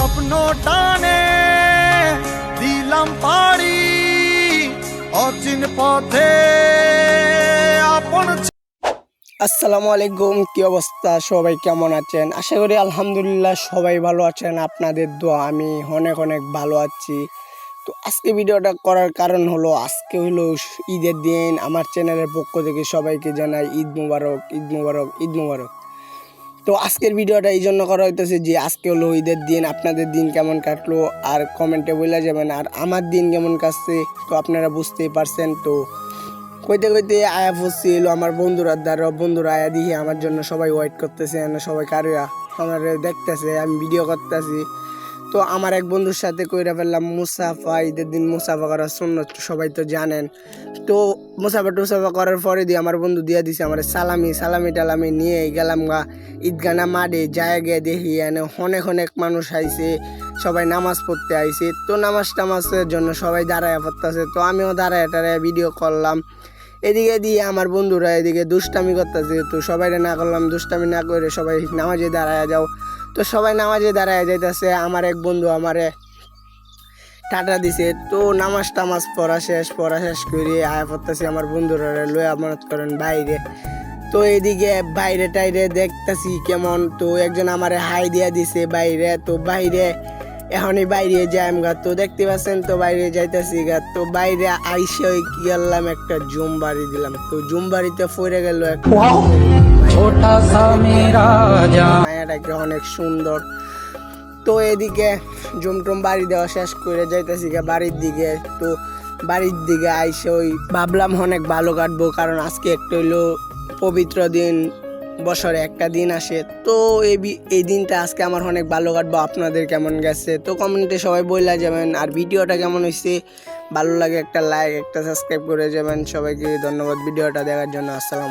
স্বপ্ন টানে, দিলাম পাড়ি অচিন পথে। আপন আসসালামু আলাইকুম, কি অবস্থা? সবাই কেমন আছেন? আশা করি আলহামদুলিল্লাহ সবাই ভালো আছেন, আপনাদের দোয়া, আমি অনেক অনেক ভালো আছি। তো আজকে ভিডিওটা করার কারণ হলো, আজকে হলো ঈদের দিন। আমার চ্যানেলের পক্ষ থেকে সবাইকে জানাই ঈদ মুবারক ঈদ মুবারক ঈদ মুবারক। তো আজকের ভিডিওটা এই জন্য করা হইতেছে যে আজকে হলো ঈদের দিন, আপনাদের দিন কেমন কাটলো আর কমেন্টে বলে যাবেন। আর আমার দিন কেমন কাটছে তো আপনারা বুঝতেই পারছেন। তো কইতে কইতে আয়া পড়ছিল আমার বন্ধুরা দ্বারা, বন্ধুরা আয়া দিয়ে আমার জন্য সবাই ওয়েট করতেছে সবাই কারিয়া আমার দেখতেছে, আমি ভিডিও করতেছি। তো আমার এক বন্ধুর সাথে কইরা ফেললাম, মুসাফা, ঈদের দিন মুসাফা করার জন্য সবাই তো জানেন। তো মুসাফা টুসাফা করার পরে দিয়ে আমার বন্ধু দিয়ে দিছে আমার সালামি সালামি টালামি নিয়ে গেলাম গা। ঈদগানা মাঠে যায় গিয়ে দেখি এনে অনেক অনেক মানুষ আইছে, সবাই নামাজ পড়তে আইছে। তো নামাজ টামাজের জন্য সবাই দাঁড়ায় পড়তেছে, তো আমিও দাঁড়ায় টাড়ায় ভিডিও করলাম। এদিকে দিয়ে আমার বন্ধুরা এদিকে দুষ্টামি করতেছে, তো সবাই না করলাম, দুষ্টামি না করে সবাই নামাজে দাঁড়ায় যাও। তো সবাই নামাজে দাঁড়ায় যাইতেছে, আমার এক বন্ধু আমারে টাটা দিছে। তো নামাজ টামাজ পড়া শেষ পড়া শেষ করি আয়া পড়তেছি আমার বন্ধুরা লয়ে আমানত করেন বাইরে। তো এদিকে বাইরে টাইরে দেখতেছি কেমন তো একজন আমারে হাই দিয়া দিছে বাইরে। তো বাইরে এখনই বাইরে যাই গা। তো দেখতে পাচ্ছেন তো বাইরে যাইতেছি গা। তো বাইরে আইসে ওই কি করলাম একটা জুম বাড়ি দিলাম। তো জুম বাড়িতে পড়ে গেল একটা অনেক সুন্দর। তো এদিকে জুমটুম বাড়ি দেওয়া শেষ করে যাইতেছি বাড়ির দিকে তো বাড়ির দিকে আইসে ওই ভাবলাম অনেক ভালো কাটবো, কারণ আজকে একটা হইল পবিত্র দিন, বছরে একটা দিন আসে। তো এই এই দিনটা আজকে আমার অনেক ভালো কাটবো, আপনাদের কেমন গেছে? তো কমেন্টে সবাই বইলা যাবেন। আর ভিডিওটা কেমন হয়েছে ভালো লাগে একটা লাইক একটা সাবস্ক্রাইব করে যাবেন। সবাইকে ধন্যবাদ ভিডিওটা দেখার জন্য। আসসালাম